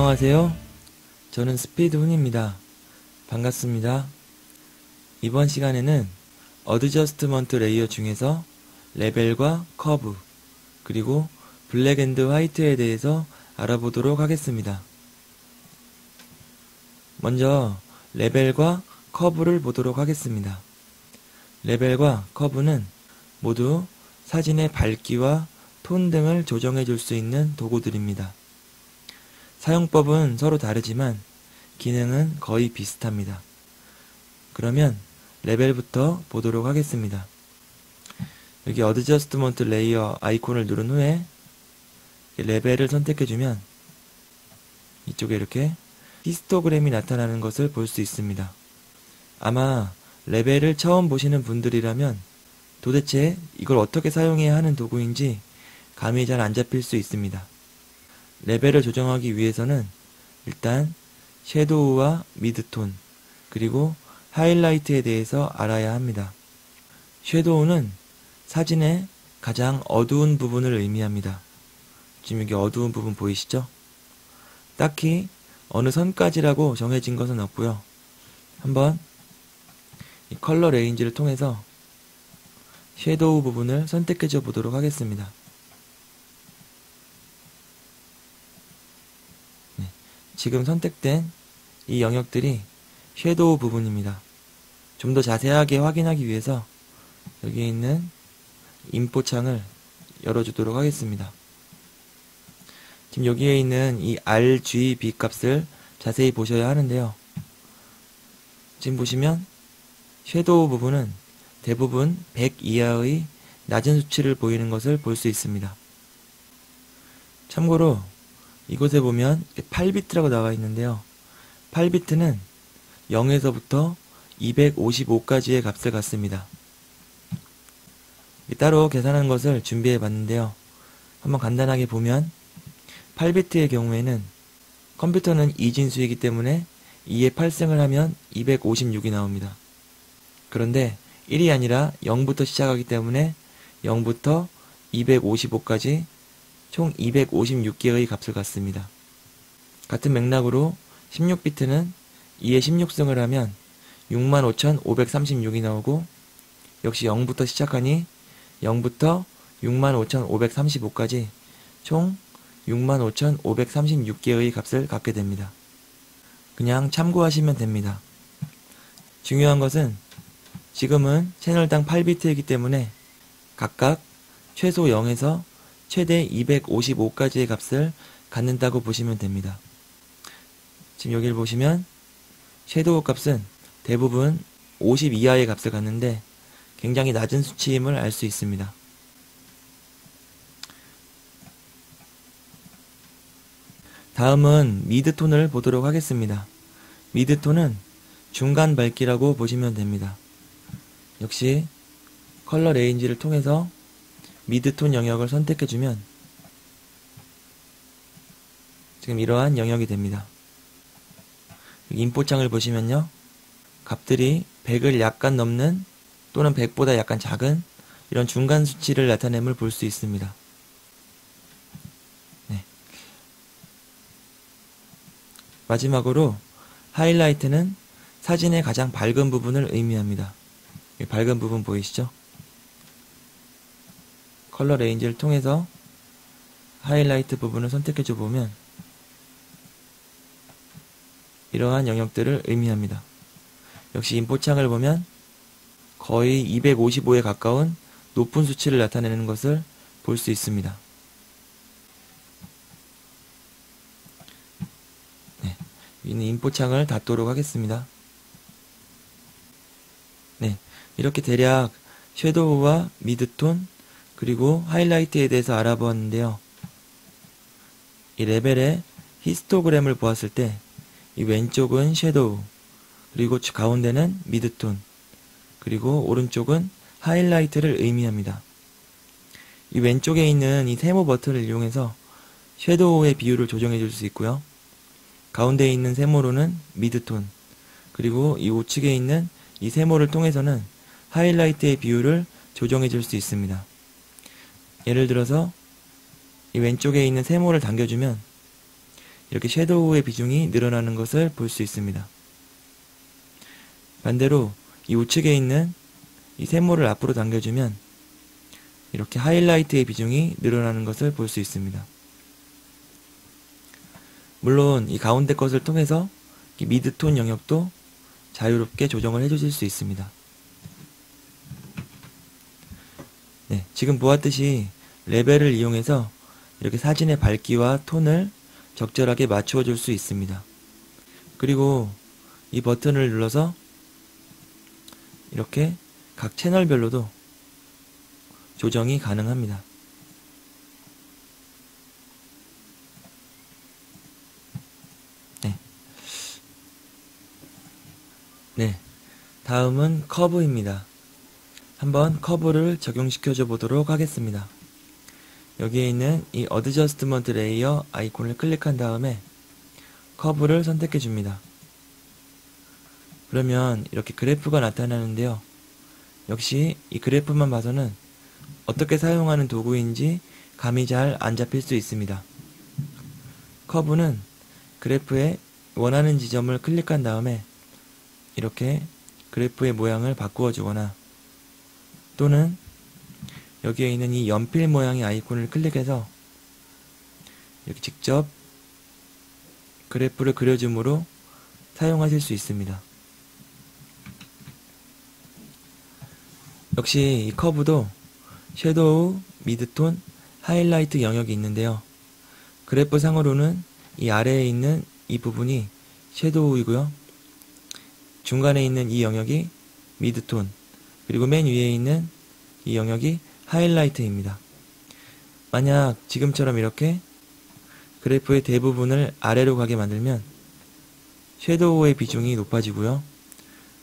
안녕하세요. 저는 스피드 훈입니다. 반갑습니다. 이번 시간에는 어드저스트먼트 레이어 중에서 레벨과 커브, 그리고 블랙 앤드 화이트에 대해서 알아보도록 하겠습니다. 먼저 레벨과 커브를 보도록 하겠습니다. 레벨과 커브는 모두 사진의 밝기와 톤 등을 조정해 줄 수 있는 도구들입니다. 사용법은 서로 다르지만 기능은 거의 비슷합니다. 그러면 레벨부터 보도록 하겠습니다. 여기 어드저스트먼트 레이어 아이콘을 누른 후에 레벨을 선택해주면 이쪽에 이렇게 히스토그램이 나타나는 것을 볼 수 있습니다. 아마 레벨을 처음 보시는 분들이라면 도대체 이걸 어떻게 사용해야 하는 도구인지 감이 잘 안 잡힐 수 있습니다. 레벨을 조정하기 위해서는 일단 섀도우와 미드톤 그리고 하이라이트에 대해서 알아야 합니다. 섀도우는 사진의 가장 어두운 부분을 의미합니다. 지금 여기 어두운 부분 보이시죠? 딱히 어느 선까지라고 정해진 것은 없고요. 한번 이 컬러 레인지를 통해서 섀도우 부분을 선택해 줘 보도록 하겠습니다. 지금 선택된 이 영역들이 섀도우 부분입니다. 좀 더 자세하게 확인하기 위해서 여기 있는 인포 창을 열어주도록 하겠습니다. 지금 여기에 있는 이 RGB 값을 자세히 보셔야 하는데요. 지금 보시면 섀도우 부분은 대부분 100 이하의 낮은 수치를 보이는 것을 볼 수 있습니다. 참고로 이곳에 보면 8비트라고 나와 있는데요. 8비트는 0에서부터 255까지의 값을 갖습니다. 따로 계산한 것을 준비해 봤는데요. 한번 간단하게 보면 8비트의 경우에는 컴퓨터는 이진수이기 때문에 2의 8승을 하면 256이 나옵니다. 그런데 1이 아니라 0부터 시작하기 때문에 0부터 255까지 총 256개의 값을 갖습니다. 같은 맥락으로 16비트는 2의 16승을 하면 65,536이 나오고 역시 0부터 시작하니 0부터 65,535까지 총 65,536개의 값을 갖게 됩니다. 그냥 참고하시면 됩니다. 중요한 것은 지금은 채널당 8비트이기 때문에 각각 최소 0에서 최대 255까지의 값을 갖는다고 보시면 됩니다. 지금 여기를 보시면 섀도우 값은 대부분 50 이하의 값을 갖는데 굉장히 낮은 수치임을 알 수 있습니다. 다음은 미드톤을 보도록 하겠습니다. 미드톤은 중간 밝기라고 보시면 됩니다. 역시 컬러 레인지를 통해서 미드톤 영역을 선택해주면 지금 이러한 영역이 됩니다. 인포창을 보시면요. 값들이 100을 약간 넘는 또는 100보다 약간 작은 이런 중간 수치를 나타냄을 볼 수 있습니다. 네. 마지막으로 하이라이트는 사진의 가장 밝은 부분을 의미합니다. 밝은 부분 보이시죠? 컬러 레인지를 통해서 하이라이트 부분을 선택해 줘 보면 이러한 영역들을 의미합니다. 역시 인포창을 보면 거의 255에 가까운 높은 수치를 나타내는 것을 볼 수 있습니다. 네, 있는 인포창을 닫도록 하겠습니다. 네, 이렇게 대략 섀도우와 미드톤 그리고 하이라이트에 대해서 알아보았는데요. 이 레벨의 히스토그램을 보았을 때 이 왼쪽은 섀도우 그리고 가운데는 미드톤 그리고 오른쪽은 하이라이트를 의미합니다. 이 왼쪽에 있는 이 세모 버튼을 이용해서 섀도우의 비율을 조정해 줄 수 있고요. 가운데에 있는 세모로는 미드톤 그리고 이 우측에 있는 이 세모를 통해서는 하이라이트의 비율을 조정해 줄 수 있습니다. 예를 들어서 이 왼쪽에 있는 세모를 당겨주면 이렇게 섀도우의 비중이 늘어나는 것을 볼 수 있습니다. 반대로 이 우측에 있는 이 세모를 앞으로 당겨주면 이렇게 하이라이트의 비중이 늘어나는 것을 볼 수 있습니다. 물론 이 가운데 것을 통해서 이 미드톤 영역도 자유롭게 조정을 해주실 수 있습니다. 네, 지금 보았듯이 레벨을 이용해서 이렇게 사진의 밝기와 톤을 적절하게 맞추어 줄 수 있습니다. 그리고 이 버튼을 눌러서 이렇게 각 채널별로도 조정이 가능합니다. 네. 네. 다음은 커브입니다. 한번 커브를 적용시켜 줘 보도록 하겠습니다. 여기에 있는 이 어드저스트먼트 레이어 아이콘을 클릭한 다음에 커브를 선택해 줍니다. 그러면 이렇게 그래프가 나타나는데요. 역시 이 그래프만 봐서는 어떻게 사용하는 도구인지 감이 잘 안 잡힐 수 있습니다. 커브는 그래프에 원하는 지점을 클릭한 다음에 이렇게 그래프의 모양을 바꾸어 주거나 또는 여기에 있는 이 연필 모양의 아이콘을 클릭해서 이렇게 직접 그래프를 그려줌으로 사용하실 수 있습니다. 역시 이 커브도 섀도우, 미드톤, 하이라이트 영역이 있는데요. 그래프 상으로는 이 아래에 있는 이 부분이 섀도우이고요. 중간에 있는 이 영역이 미드톤, 그리고 맨 위에 있는 이 영역이 하이라이트입니다. 만약 지금처럼 이렇게 그래프의 대부분을 아래로 가게 만들면 섀도우의 비중이 높아지고요.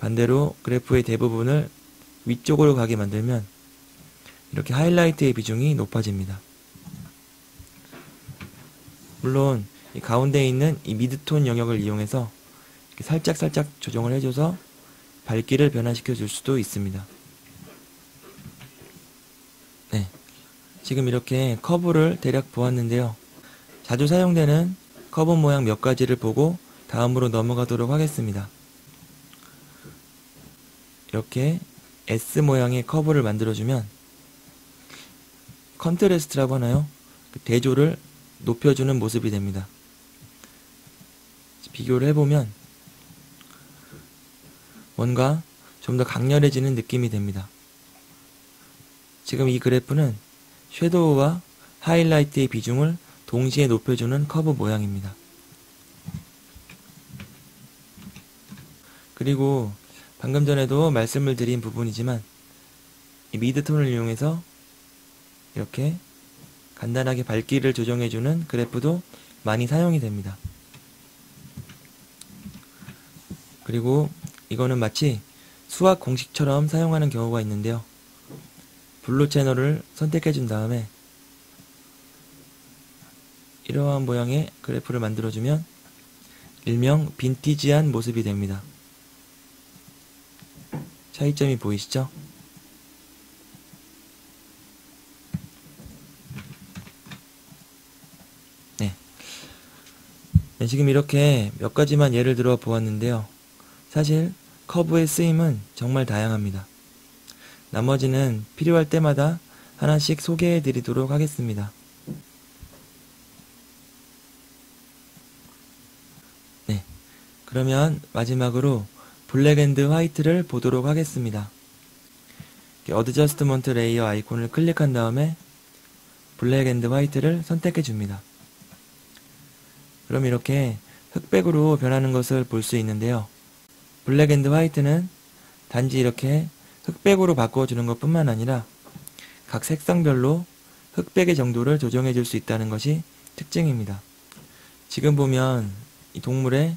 반대로 그래프의 대부분을 위쪽으로 가게 만들면 이렇게 하이라이트의 비중이 높아집니다. 물론 이 가운데에 있는 이 미드톤 영역을 이용해서 살짝 살짝 조정을 해줘서 밝기를 변화시켜 줄 수도 있습니다. 지금 이렇게 커브를 대략 보았는데요. 자주 사용되는 커브 모양 몇 가지를 보고 다음으로 넘어가도록 하겠습니다. 이렇게 S 모양의 커브를 만들어주면 컨트레스트라고 하나요? 그 대조를 높여주는 모습이 됩니다. 비교를 해보면 뭔가 좀 더 강렬해지는 느낌이 됩니다. 지금 이 그래프는 섀도우와 하이라이트의 비중을 동시에 높여주는 커브 모양입니다. 그리고 방금 전에도 말씀을 드린 부분이지만 이 미드톤을 이용해서 이렇게 간단하게 밝기를 조정해주는 그래프도 많이 사용이 됩니다. 그리고 이거는 마치 수학 공식처럼 사용하는 경우가 있는데요. 블루 채널을 선택해 준 다음에 이러한 모양의 그래프를 만들어주면 일명 빈티지한 모습이 됩니다. 차이점이 보이시죠? 네. 네. 지금 이렇게 몇 가지만 예를 들어 보았는데요. 사실 커브의 쓰임은 정말 다양합니다. 나머지는 필요할 때마다 하나씩 소개해 드리도록 하겠습니다. 네. 그러면 마지막으로 블랙 앤드 화이트를 보도록 하겠습니다. 어드저스트먼트 레이어 아이콘을 클릭한 다음에 블랙 앤드 화이트를 선택해 줍니다. 그럼 이렇게 흑백으로 변하는 것을 볼 수 있는데요. 블랙 앤드 화이트는 단지 이렇게 흑백으로 바꿔주는 것 뿐만 아니라 각 색상별로 흑백의 정도를 조정해 줄 수 있다는 것이 특징입니다. 지금 보면 이 동물의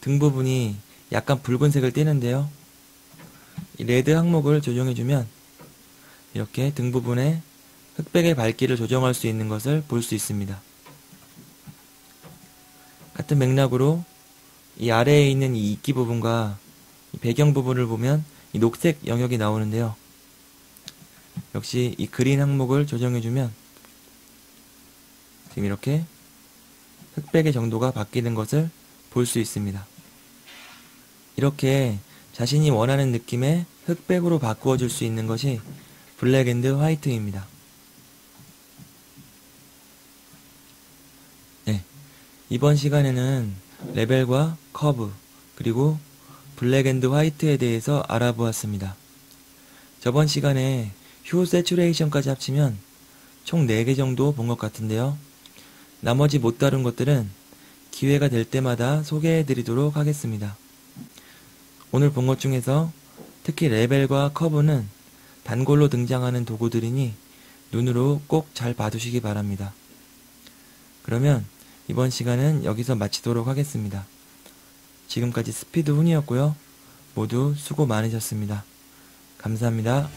등 부분이 약간 붉은색을 띠는데요. 이 레드 항목을 조정해주면 이렇게 등 부분에 흑백의 밝기를 조정할 수 있는 것을 볼 수 있습니다. 같은 맥락으로 이 아래에 있는 이 이끼 부분과 이 배경 부분을 보면 이 녹색 영역이 나오는데요. 역시 이 그린 항목을 조정해주면 지금 이렇게 흑백의 정도가 바뀌는 것을 볼 수 있습니다. 이렇게 자신이 원하는 느낌의 흑백으로 바꾸어 줄 수 있는 것이 블랙 앤드 화이트입니다. 네. 이번 시간에는 레벨과 커브, 그리고 블랙 앤드 화이트에 대해서 알아보았습니다. 저번 시간에 휴 세츄레이션까지 합치면 총 4개 정도 본 것 같은데요. 나머지 못 다룬 것들은 기회가 될 때마다 소개해 드리도록 하겠습니다. 오늘 본 것 중에서 특히 레벨과 커브는 단골로 등장하는 도구들이니 눈으로 꼭 잘 봐두시기 바랍니다. 그러면 이번 시간은 여기서 마치도록 하겠습니다. 지금까지 스피드 훈이었고요. 모두 수고 많으셨습니다. 감사합니다.